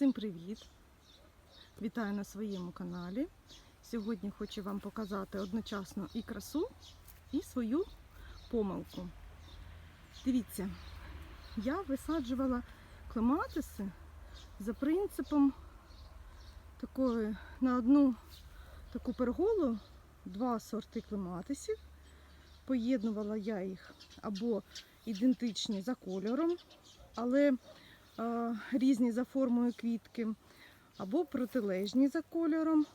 Всім привіт! Вітаю на своєму каналі. Сьогодні хочу вам показати одночасно і красу, і свою помилку. Дивіться, я висаджувала клематиси за принципом такої на одну таку перголу два сорти клематисів. Поєднувала я їх або ідентичні за кольором, але різні за формою квітки, або протилежні за кольором,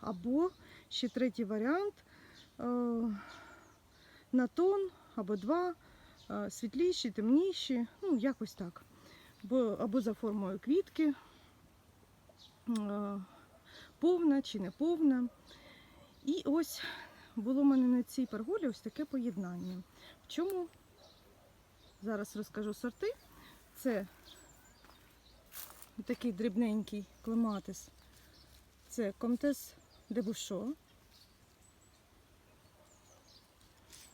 або ще третій варіант е, на тон або два, е, світліші, темніші, ну якось так. Або, за формою квітки, е, повна чи не повна. І ось було в мене на цій перголі ось таке поєднання. В чому зараз розкажу сорти. Це такий дрібненький клематис. Це Комтес де Бушо.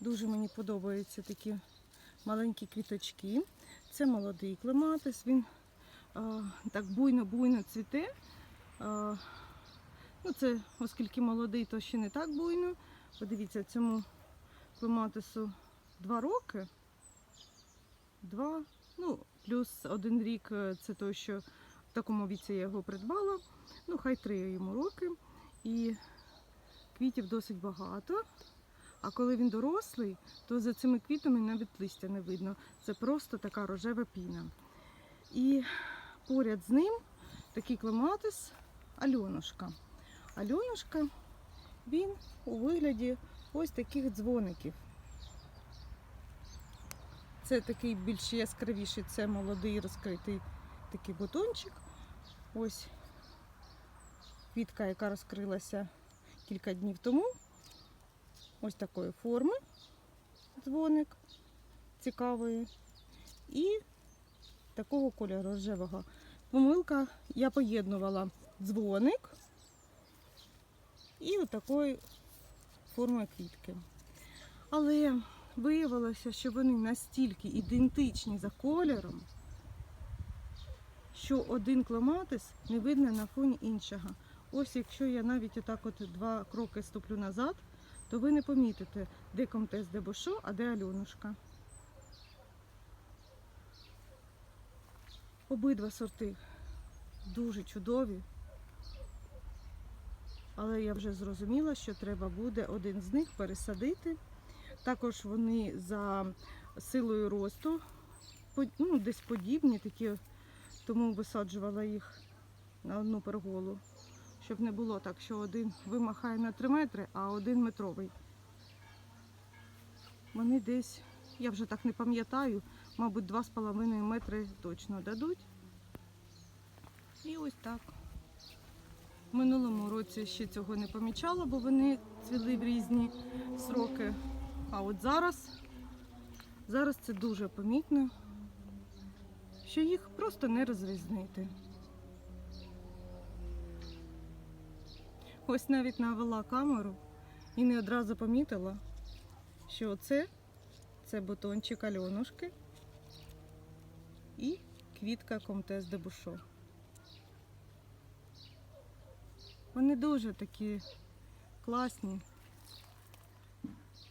Дуже мені подобаються такі маленькі квіточки. Це молодий клематис. Він а, так буйно-буйно цвіте. А, ну це, оскільки молодий, то ще не так буйно. Подивіться, цьому клематису два роки. Два, ну, плюс один рік е, це той, що в такому віці я його придбала. Ну, хай три йому роки. І квітів досить багато. А коли він дорослий, то за цими квітами навіть листя не видно. Це просто така рожева піна. І поряд з ним такий клематис Альонушка. Альонушка, він у вигляді ось таких дзвоників. Це такий більш яскравіший, це молодий розкритий такий бутончик. Ось квітка, яка розкрилася кілька днів тому. Ось такої форми дзвоник цікавий. І такого кольору рожевого. Помилка я поєднувала дзвоник і отакої форми квітки. Але виявилося, що вони настільки ідентичні за кольором, що один клематис не видно на фоні іншого. Ось якщо я навіть отак от два кроки ступлю назад, то ви не помітите, де комтес, де Бошо, а де Альонушка. Обидва сорти дуже чудові. Але я вже зрозуміла, що треба буде один з них пересадити. Також вони за силою росту ну, десь подібні, такі, тому висаджувала їх на одну перголу, щоб не було так, що один вимахає на 3 метри, а один метровий. Вони десь, я вже так не пам'ятаю, мабуть, 2,5 метри точно дадуть. І ось так. В минулому році ще цього не помічала, бо вони цвіли в різні сроки. А от зараз, зараз це дуже помітно, що їх просто не розрізнити. Ось навіть навела камеру і не одразу помітила, що це, це бутончик Альонушки і квітка Комтес де Бушо. Вони дуже такі класні,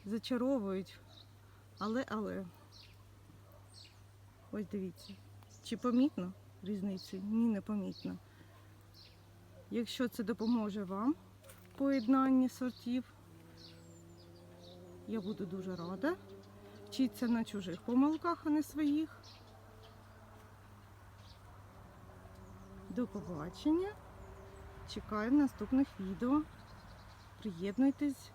зачаровують, але, але. Ось дивіться, чи помітно різницю? Ні, не помітно. Якщо це допоможе вам в поєднанні сортів, я буду дуже рада. Вчіться на чужих помилках, а не своїх. До побачення. Чекаю наступних відео. Приєднуйтесь